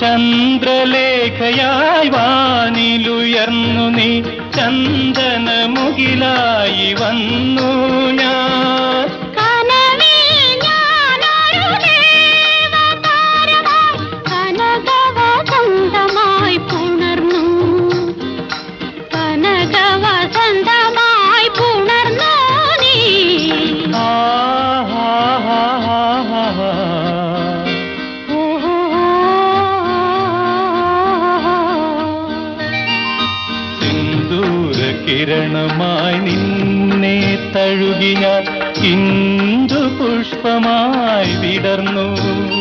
ചന്ദ്രലേഖയായി വാനിലുയർന്നു നീ. ചന്ദനമുകിലായി വന്നു ഞാൻ. ha ഞാനൊരു കിരണമായി നിന്നെ തഴുകി ഞാൻ ഇന്ദു പുഷ്പമായി വിടർന്നു.